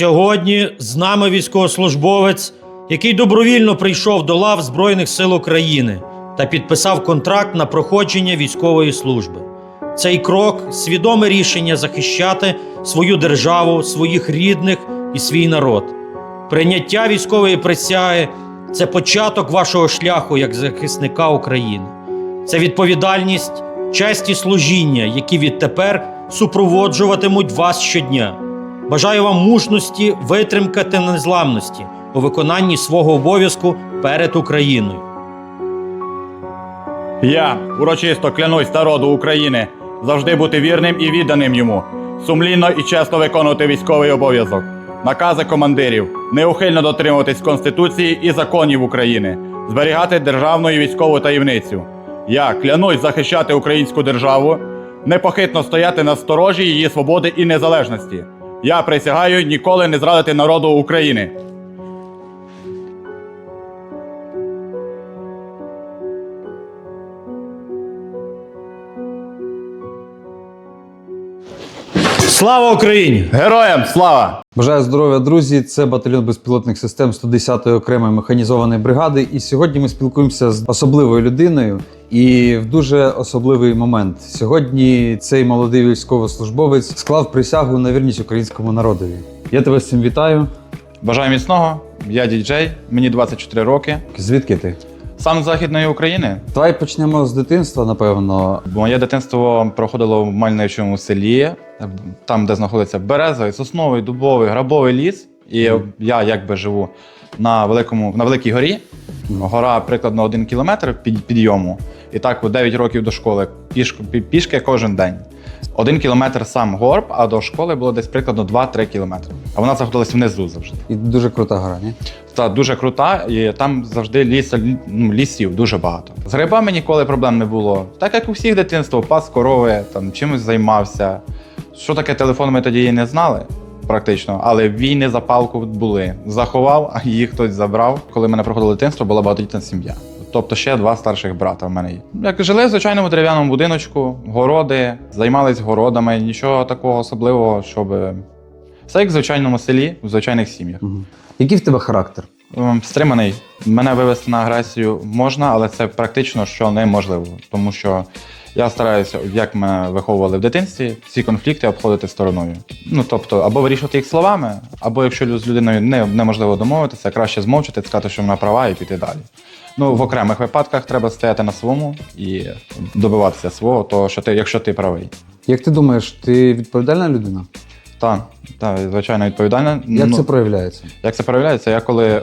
Сьогодні з нами військовослужбовець, який добровільно прийшов до лав Збройних сил України та підписав контракт на проходження військової служби. Цей крок свідоме рішення захищати свою державу, своїх рідних і свій народ. Прийняття військової присяги це початок вашого шляху як захисника України. Це відповідальність, честь і служіння, які відтепер супроводжуватимуть вас щодня. Бажаю вам мужності, витримки та незламності у виконанні свого обов'язку перед Україною. Я урочисто клянусь народу України завжди бути вірним і відданим йому, сумлінно і чесно виконувати військовий обов'язок, накази командирів, неухильно дотримуватись Конституції і законів України, зберігати державну і військову таємницю. Я клянусь захищати українську державу, непохитно стояти на сторожі її свободи і незалежності. Я присягаю ніколи не зрадити народу України. Слава Україні! Героям слава! Бажаю здоров'я, друзі! Це батальйон безпілотних систем 110-ї окремої механізованої бригади. І сьогодні ми спілкуємося з особливою людиною і в дуже особливий момент. Сьогодні цей молодий військовослужбовець склав присягу на вірність українському народові. Я тебе з цим вітаю. Бажаю міцного. Я діджей, мені 24 роки. Звідки ти? Сам з Західної України. Давай почнемо з дитинства, напевно. Моє дитинство проходило в мальовничому селі, там, де знаходиться березовий, сосновий, дубовий, грабовий ліс. І я якби живу на великому на великій горі. Гора прикладно один кілометр під підйому. І так, от 9 років до школи пішки, пішки кожен день. Один кілометр сам горб, а до школи було десь прикладно 2-3 кілометри. А вона знаходилась внизу завжди. І дуже крута гра, ні? Та дуже крута, і там завжди ліс, ну, лісів дуже багато. З грибами ніколи проблем не було. Так як у всіх дитинство, пас корови, там чимось займався. Що таке телефон, ми тоді і не знали. Практично, але війни за палку були. Заховав, а їх хтось забрав. Коли мене проходило дитинство, була багатодітна сім'я. Тобто ще два старших брата в мене є. Як жили в звичайному дерев'яному будиночку, городи, займались городами, нічого такого особливого, щоб. Все як в звичайному селі, в звичайних сім'ях. Угу. Який в тебе характер? Ем, Стриманий. Мене вивести на агресію можна, але це практично що неможливо. Тому що я стараюся, як мене виховували в дитинстві, ці конфлікти обходити стороною. Ну тобто, або вирішувати їх словами, або якщо з людиною не, неможливо домовитися, краще змовчати, сказати, що вона права, і піти далі. Ну, в окремих випадках треба стояти на своєму і добиватися свого, то що ти, якщо ти правий. Як ти думаєш, ти відповідальна людина? Так, так, звичайно, відповідальна. Як Ну, це проявляється? Як це проявляється? Я коли е,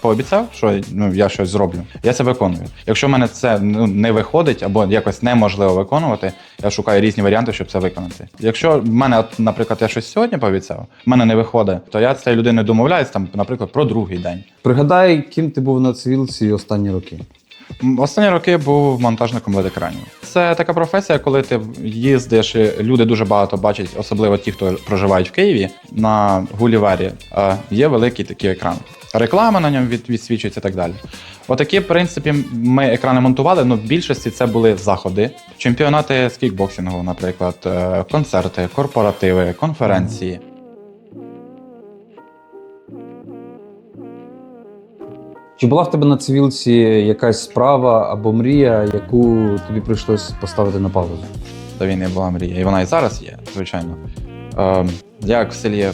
пообіцяв, що ну, я щось зроблю, я це виконую. Якщо в мене це ну, не виходить або якось неможливо виконувати, я шукаю різні варіанти, щоб це виконати. Якщо в мене, от, наприклад, я щось сьогодні пообіцяв, в мене не виходить, то я з цією людиною домовляюсь, там, наприклад, про другий день. Пригадай, ким ти був на цивілці останні роки. Останні роки був монтажником LED-екранів. Це така професія, коли ти їздиш, і люди дуже багато бачать, особливо ті, хто проживають в Києві, на Гулівері є великий такий екран. Реклама на ньому від, відсвічується і так далі. Отакі, в принципі, ми екрани монтували, але в більшості це були заходи, чемпіонати з кікбоксингу, наприклад, е, концерти, корпоративи, конференції. Чи була в тебе на цивілці якась справа або мрія, яку тобі прийшлось поставити на паузу? до війни була мрія. І вона і зараз є, звичайно. Е, я як в селі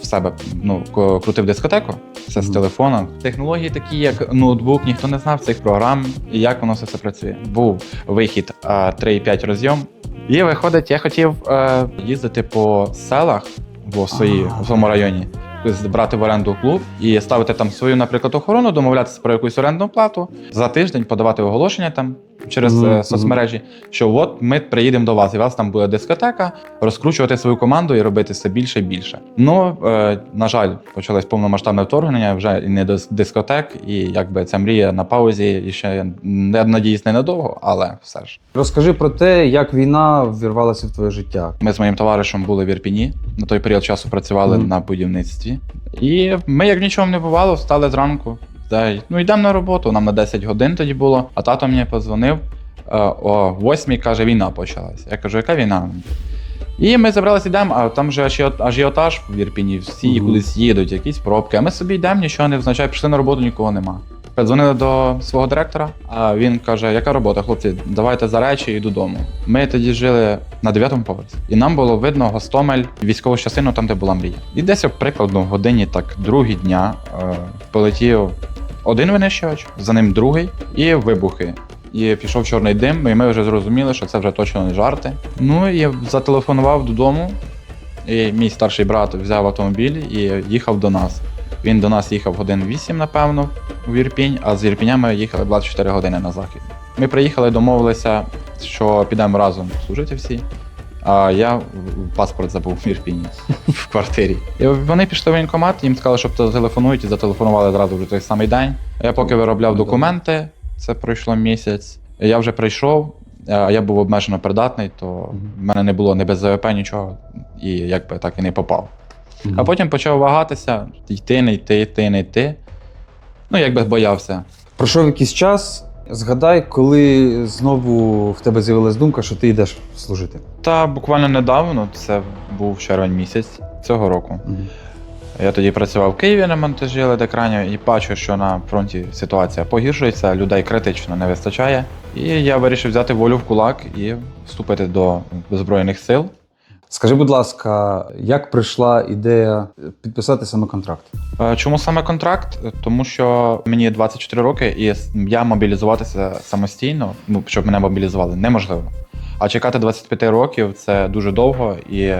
в себе ну, крутив дискотеку, все з телефоном. Технології такі, як ноутбук, ніхто не знав цих програм і як воно все це працює. Був вихід е, 3,5 розйом. І виходить, я хотів е, їздити по селах в, свої, А. в своєму районі. Брати в оренду клуб і ставити там свою, наприклад, охорону, домовлятися про якусь орендну плату за тиждень, подавати оголошення там через е, мгм. соцмережі, що от ми приїдемо до вас, і у вас там буде дискотека, розкручувати свою команду і робити все більше і більше. Ну е, на жаль, почалось повномасштабне вторгнення, вже і не до дискотек, і якби ця мрія на паузі і ще не надіюсь ненадовго, але все ж. Розкажи про те, як війна ввірвалася в твоє життя. Ми з моїм товаришем були в Ірпіні. На той період часу працювали Мгм. на будівництві. І ми, як нічого не бувало, встали зранку. Та ну йдемо на роботу. Нам на 10 годин тоді було. А тато мені подзвонив е, о 8 каже, війна почалась. Я кажу, яка війна? І ми забралися йдемо, а там же ажіотаж в Ірпіні, всі Мгм. кудись їдуть, якісь пробки. А ми собі йдемо, нічого не означає, прийшли на роботу, нікого нема. Подзвонили до свого директора, а він каже: яка робота, хлопці, давайте за речі і додому. Ми тоді жили на дев'ятому поверсі, і нам було видно Гостомель, військову частину, там, де була мрія. І десь прикладно в годині, так, другі дня е, полетів один винищувач, за ним другий, і вибухи. І пішов чорний дим, і ми вже зрозуміли, що це вже точно не жарти. Ну і зателефонував додому. І мій старший брат взяв автомобіль і їхав до нас. Він до нас їхав годин 8, напевно, в Ірпінь, а з Ірпіня ми їхали 24 години на захід. Ми приїхали, домовилися, що підемо разом служити всі. А я паспорт забув в Ірпіні в квартирі. І вони пішли в воєнкомат, їм сказали, що зателефонують і зателефонували зразу вже той самий день. Я поки виробляв документи, це пройшло місяць. Я вже прийшов, а я був обмежено придатний, то в мене не було ні без ЗВП, нічого, і якби так і не попав. А потім почав вагатися, йти, не йти, йти, не йти. Ну, якби боявся. Пройшов якийсь час. Згадай, коли знову в тебе з'явилась думка, що ти йдеш служити. Та буквально недавно, це був червень місяць цього року. Я тоді працював в Києві на монтажі LED-екранів і бачу, що на фронті ситуація погіршується, людей критично не вистачає. І я вирішив взяти волю в кулак і вступити до Збройних сил. Скажи, будь ласка, як прийшла ідея підписати саме контракт? Е, Чому саме контракт? Тому що мені 24 роки, і я мобілізуватися самостійно, ну щоб мене мобілізували, неможливо. А чекати 25 років це дуже довго, і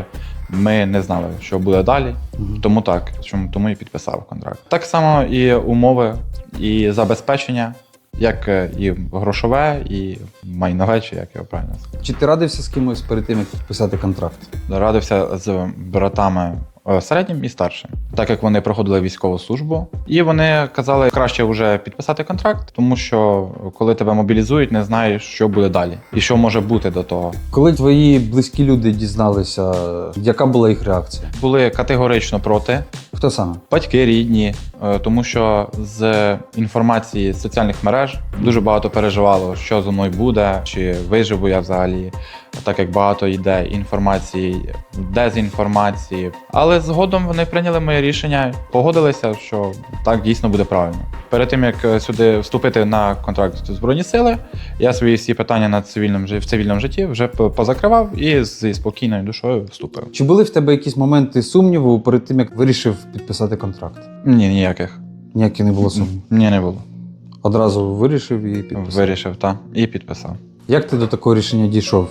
ми не знали, що буде далі. Тому так, чому тому і підписав контракт. Так само і умови, і забезпечення, як е, і грошове, і майнове, чи як його правильно. Чи ти радився з кимось перед тим, як підписати контракт? Радився з братами середнім і старшим, так як вони проходили військову службу, і вони казали, краще вже підписати контракт, тому що коли тебе мобілізують, не знаєш, що буде далі і що може бути до того. Коли твої близькі люди дізналися, яка була їх реакція? Були категорично проти, Хто саме? батьки рідні, е, тому що з інформації з соціальних мереж дуже багато переживало, що зі мною буде, чи виживу я взагалі, так як багато йде інформації, дезінформації. Але згодом вони прийняли моє рішення, погодилися, що так дійсно буде правильно. Перед тим як е, сюди вступити на контракт Збройні сили, я свої всі питання на цивільному в цивільному житті вже позакривав і зі спокійною душою вступив. Чи були в тебе якісь моменти сумніву перед тим, як вирішив підписати контракт? Ні, ніяких. Ніяких не було сумнівів. Ні, не було. Одразу вирішив і підписав. Вирішив, так, і підписав. Як ти до такого рішення дійшов?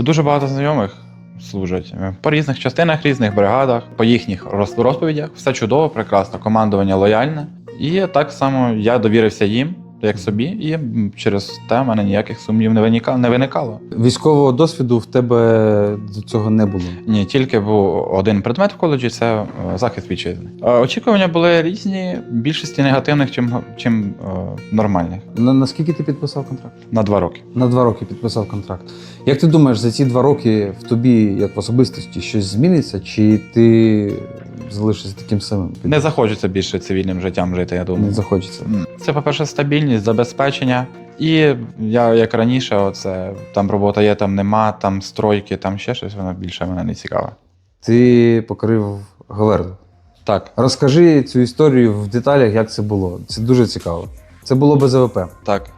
Дуже багато знайомих служать е, по різних частинах, різних бригадах, по їхніх роз- розповідях. Все чудово, прекрасно, командування лояльне. І так само я довірився їм, як собі, і через те в мене ніяких не виникало. Не виникало. Військового досвіду в тебе до цього не було. Ні, тільки був один предмет в коледжі це е, захист вітчизни. Е, Очікування були різні, більшості негативних, чим, чим е, нормальних. На, наскільки ти підписав контракт? На два роки. На два роки підписав контракт. Як ти думаєш, за ці два роки в тобі, як в особистості, щось зміниться, чи ти залишишся таким самим? Не захочеться більше цивільним життям жити, я думаю. Не захочеться. Це, по-перше, стабільність, забезпечення. І я як раніше, оце там робота є, там нема, там стройки, там ще щось, воно більше мене не цікаве. Ти покорив Гаверду. Так, Розкажи цю історію в деталях, як це було. Це дуже цікаво. Це було без АВП. так.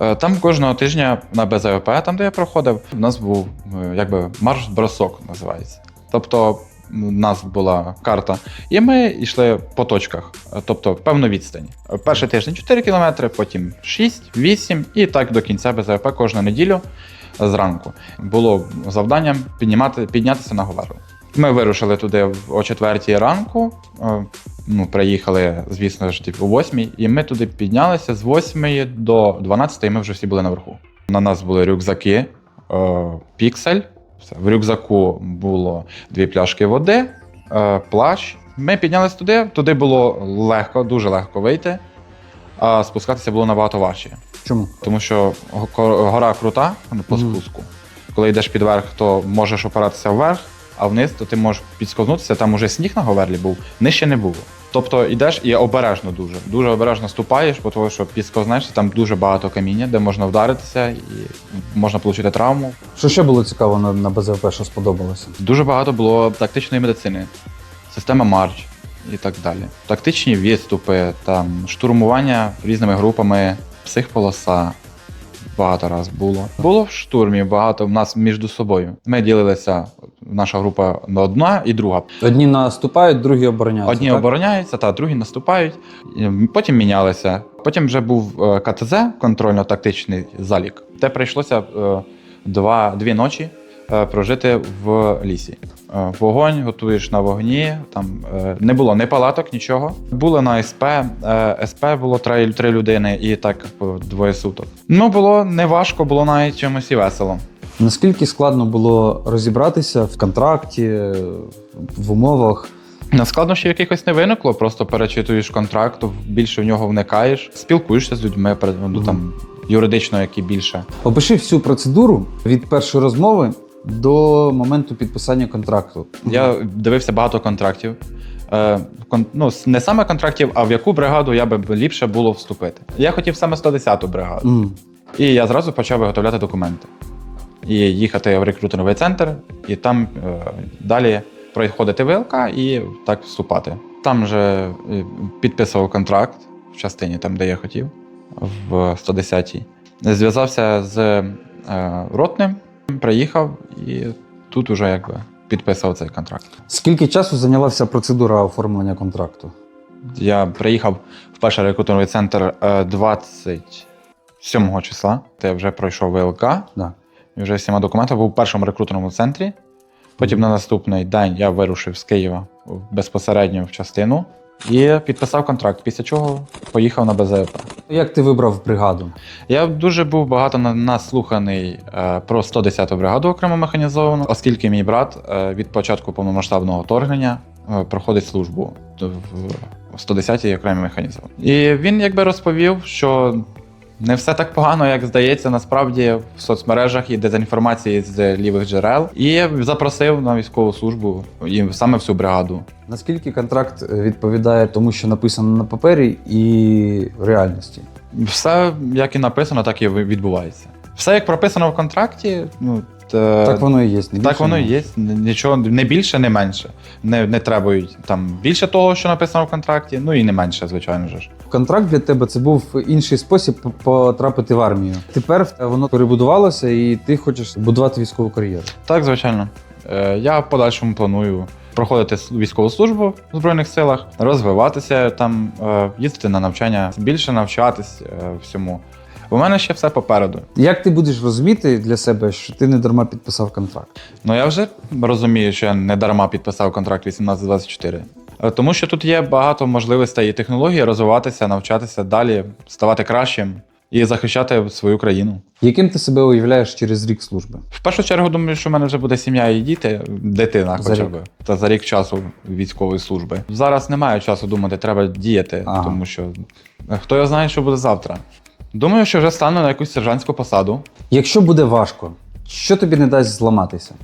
Е, Там кожного тижня на БЗВП, там де я проходив, у нас був е, якби марш-бросок називається. Тобто нас була карта, і ми йшли по точках, тобто певну відстань. Е, Перший тиждень 4 кілометри, потім 6, 8 і так до кінця БЗВП кожну неділю зранку. Було завданням піднімати, піднятися на Говерлу. Ми вирушили туди о 4 ранку. е, Ну, приїхали, звісно ж, типу, о 8, і ми туди піднялися з 8 до 12, і ми вже всі були наверху. На нас були рюкзаки, е, піксель. Все. В рюкзаку було дві пляшки води, е, плащ. Ми піднялися туди, туди було легко, дуже легко вийти, а спускатися було набагато важче. Чому? Тому що гора крута ну, по спуску. Коли йдеш під верх, то можеш опиратися вверх, а вниз то ти можеш підсковзнутися. Там уже сніг на говерлі був, нижче не було. Тобто йдеш і обережно дуже. Дуже обережно ступаєш, бо того, що піскознаєш, там дуже багато каміння, де можна вдаритися і можна отримати травму. Що ще було цікаво на, на БЗВП, що сподобалося? Дуже багато було тактичної медицини, система марч і так далі. Тактичні відступи, там штурмування різними групами, психполоса. Багато раз було. Було в штурмі багато в нас між собою. Ми ділилися, наша група на одна і друга. Одні наступають, другі обороняються. Одні так? обороняються, та другі наступають, потім мінялися. Потім вже був е, КТЗ, контрольно-тактичний залік, де прийшлося е, два, дві ночі е, прожити в лісі. Е, Вогонь готуєш на вогні, там е, не було ні палаток, нічого. Були на СП, е, СП було три, три людини і так двоє суток. Ну було не важко, було навіть чимось і весело. Наскільки складно було розібратися в контракті, в умовах? На складнощів якихось не виникло, просто перечитуєш контракт, більше в нього вникаєш, спілкуєшся з людьми, ну там юридично, які більше. Опиши всю процедуру від першої розмови до моменту підписання контракту. Я дивився багато контрактів. Е, кон, ну, с- не саме контрактів, а в яку бригаду я би ліпше було вступити. Я хотів саме 110-ту бригаду. Мгм. І я зразу почав виготовляти документи. І їхати в рекрутерний центр, і там е, далі проходити ВЛК і так вступати. Там же е, підписував контракт в частині, там, де я хотів, в 110-й. Зв'язався з е, ротним, приїхав і тут уже якби підписав цей контракт. Скільки часу зайняла вся процедура оформлення контракту? Я приїхав в перший рекрутерний центр е, 27 числа. Та я вже пройшов ВЛК. Да. І вже всіма документами був в першому рекрутерному центрі. Потім на наступний день я вирушив з Києва безпосередньо в частину і підписав контракт, після чого поїхав на БЗП. Як ти вибрав бригаду? Я дуже був багато на- наслуханий е, про 110-ту бригаду окремо механізовану, оскільки мій брат е, від початку повномасштабного вторгнення е, проходить службу в 110-й окремо механізованій. І він якби розповів, що не все так погано, як здається, насправді в соцмережах і дезінформації з лівих джерел. І запросив на військову службу і саме всю бригаду. Наскільки контракт відповідає тому, що написано на папері, і в реальності? Все, як і написано, так і відбувається. Все, як прописано в контракті, ну так воно і є. не Так воно і є. Нічого не більше, не менше. Не, не требують там більше того, що написано в контракті, ну і не менше, звичайно ж. Контракт для тебе це був інший спосіб потрапити в армію. Тепер воно перебудувалося, і ти хочеш будувати військову кар'єру. Так, звичайно. Е, Я в подальшому планую проходити військову службу в Збройних силах, розвиватися там, е, їздити на навчання, більше навчатись е, всьому. У мене ще все попереду. Як ти будеш розуміти для себе, що ти не дарма підписав контракт? Ну я вже розумію, що я не дарма підписав контракт 1824. Е, Тому що тут є багато можливостей і технологій розвиватися, навчатися далі, ставати кращим і захищати свою країну. Яким ти себе уявляєш через рік служби? В першу чергу думаю, що в мене вже буде сім'я і діти, дитина За хоча рік. б. Та за рік часу військової служби. Зараз немає часу думати, треба діяти, Ага. тому що е, хто його знає, що буде завтра. Думаю, що вже стану на якусь сержантську посаду. Якщо буде важко, що тобі не дасть зламатися?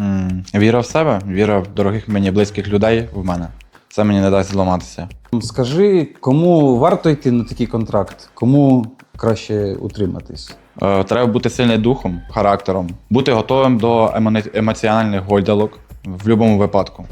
М, Віра в себе, віра в дорогих мені близьких людей в мене. Це мені не дасть зламатися. Скажи, кому варто йти на такий контракт, кому краще утриматись? Е, Треба бути сильним духом, характером, бути готовим до емоне- емоціональних гойдалок в будь-якому випадку.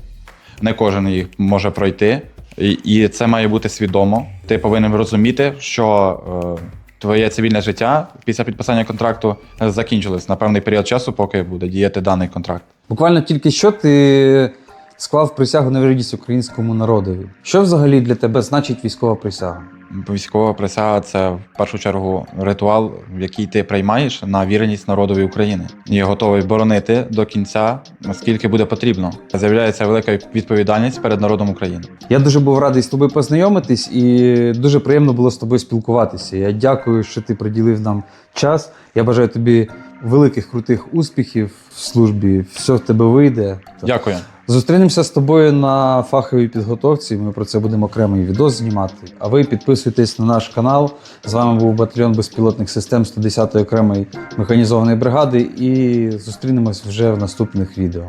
Не кожен їх може пройти, і, і це має бути свідомо. Ти повинен розуміти, що е, твоє цивільне життя після підписання контракту закінчилось на певний період часу, поки буде діяти даний контракт. Буквально тільки що ти склав присягу на вірність українському народові. Що взагалі для тебе значить військова присяга? Військова присяга це в першу чергу ритуал, в який ти приймаєш на вірність народові України і готовий боронити до кінця, наскільки буде потрібно. З'являється велика відповідальність перед народом України. Я дуже був радий з тобою познайомитись і дуже приємно було з тобою спілкуватися. Я дякую, що ти приділив нам час. Я бажаю тобі великих крутих успіхів в службі. Все в тебе вийде. Дякую. Зустрінемося з тобою на фаховій підготовці. Ми про це будемо окремий відос знімати. А ви підписуйтесь на наш канал. З вами був батальйон безпілотних систем 110-ї окремої механізованої бригади. І зустрінемось вже в наступних відео.